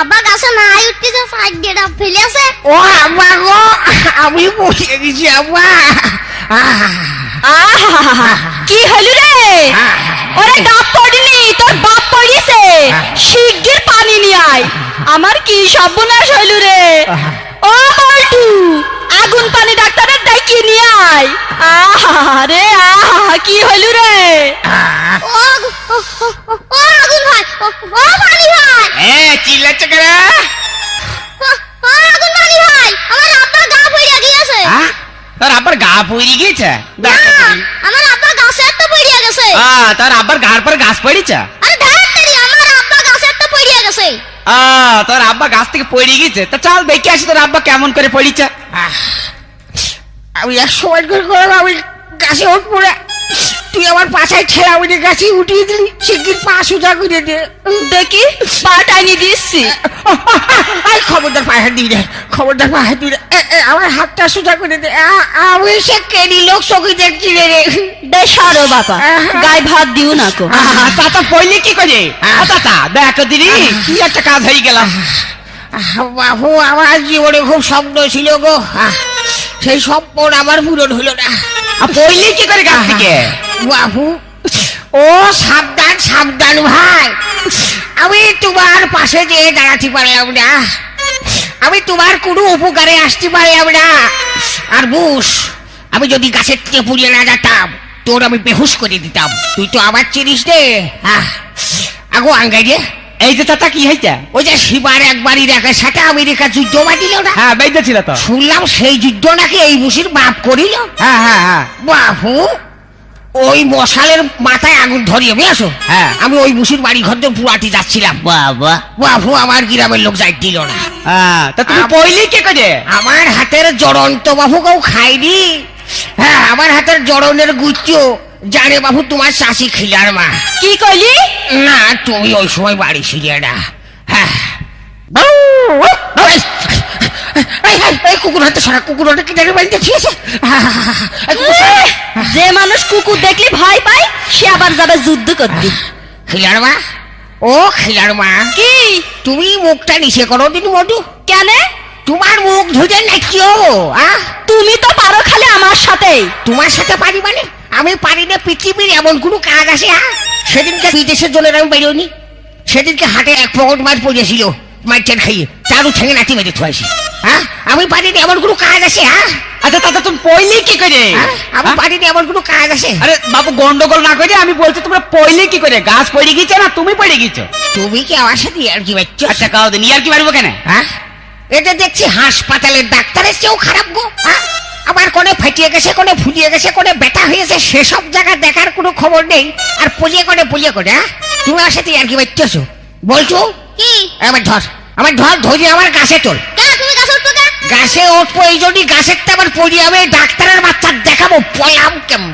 আব্বা গাছে নাই উঠতেছে সাইড গেট ফেলে আছে ও আব্বা গো আমি বসে গেছি আব্বা কি হলো রে? ওরে ডাব পড়িনি তোর বাপ পড়িয়েছে। শিগগির পানি নিয়ে আয়। আমার কি সর্বনাশ হইল রে? ও বল্টু আগুন পানি ডাক্তারের ডাকিয়ে নিয়ে আয়। আহা রে আহা কি হইল রে? ও গা পড়ে গিয়েছে আমার আব্বা গাছের তো পড়িয়া গেছে। আহ, তোর আব্বার ঘাড় পর গাছ পড়েছে? আরে তেরি আমার আব্বা গাছের একটা পড়িয়া গেছে। আহ, তোর আব্বা গাছ থেকে পড়ে গিয়েছে তা চল দেখে আসি তোর আব্বা কেমন করে পড়েছে। আমি এক সময় করে আমি গাছে উঠ না তুই আমার পাশায় ছেলে আমি গাছে উঠিয়ে দিলি শিগগির পা সোজা করে দে? দেখি পা টাইনি দিচ্ছি। আই খবরদার পায়ে হাত দিবি রে খবরদার পায়ে হাত দিবি রে। এ, এ, আমার হাতটা সোজা করে দে। আ- আমি সে কেডি লোক চকি দেখছি রে রে? দে সরো বাবা গায়ে ভাত দিও না কো তাতা পড়লি কি করে? ও তাতা দেখ দিদি কি একটা কাজ হয়ে গেলাম বাবু আমার জীবনে খুব স্বপ্ন ছিল গো। আহ, সেই স্বপ্ন আমার পূরণ হলো না। পড়লি কি করে গাছ থেকে? বাবু ও সাবধান সাবধান ভাই। আমি তোমার পাশে যেয়ে দাঁড়াতে পারলাম না। আমি তোমার কোনো উপকারে আসতে পারলাম না। আর বুস আমি যদি গাছের থেকে পুড়িয়ে না যেতাম তোর আমি বেহুশ করে দিতাম। তুই তো আমার চিনিস রে আহ, আগো আঙ্গাই রে। এই যে চাচা কি হয়েছে? ওই যে শিবার একবার ইরাকের সাথে আমেরিকা যুদ্ধ বাঁধিল না? হ্যাঁ বেঁধে ছিল তো। শুনলাম সেই যুদ্ধ নাকি এই বুসির বাপ করিল? হ্যাঁ হ্যাঁ হ্যাঁ। বাহু ওই মশালের মাথায় আগুন ধরিয়ে বুঝেছ? হ্যাঁ। আমি ওই মুসির বাড়ি ঘর দিয়ে পুরাটি যাচ্ছিলাম। বাবা। বাহু আমার গ্রামের লোক যাই দিল না। হ্যাঁ তা তুমি পড়লি কি করে আমার হাতের জড়ন্ত বাবু কেউ খাইনি হ্যাঁ আমার হাতের জড়নের গুচ্ছ জানে বাবু তোমার শাশি খিলার মা। কি কইলি? না তুমি ওই সময় বাড়ি ছিলে না। হ্যাঁ। কুকুর হাতে সারা কুকুর কি বাড়িতে ছিয়েছে যে মানুষ কুকুর দেখলে ভয় পায় সে আবার যাবে যুদ্ধ করতে। খিলার মা? ও খিলার মা। কি? তুমি মুখটা নিচে করো দিন মধু। কেন? তোমার মুখ ধুতে নাকি ও আহ তুমি তো পারো খালি আমার সাথে তোমার সাথে পারি মানে? আমি পারি না পৃথিবীর এমন কোনো কাজ আছে হ্যাঁ সেদিনকে বিদেশের জন্য আমি বেরোনি সেদিনকে হাটে এক পকেট মাছ পড়েছিল মাইচার খাইয়ে। চারু ঠেঙে নাতি মেরে থুয়েছি হ্যাঁ আমি পারি না এমন কোনো কাজ আছে হ্যাঁ আচ্ছা চাচা তুমি পড়লি কি করে? হ্যাঁ? আমি? পারি না এমন কোনো কাজ আছে। আরে বাবু গন্ডগোল না করে আমি বলছি তোমরা পড়লি কি করে? গাছ পড়ে গেছে না তুমি পড়ে গেছো তুমি কি আমার সাথে আর কি বাচ্চা আচ্ছা কাও দিন আর কি পারব কেন? হ্যাঁ এটা দেখছি হাসপাতালের ডাক্তারের চেয়েও খারাপ গো। আমার কোনে ফাটিয়ে গেছে কোনে ফুলিয়ে গেছে কোনে ব্যথা হয়েছে সেসব জায়গা দেখার কোনো খবর নেই। আর পুলিয়ে করে পুলিয়ে করে হ্যাঁ তুমি আমার সাথে আর কি বাচ্চাছো? বলছো? কি? আমার ধর আমার ধর ধরি আমার গাছে তোল। গাছে উঠবো এই জন্যই গাছেরটা আবার পড়ি আমি ডাক্তারের বাচ্চা দেখাবো পলাম কেমন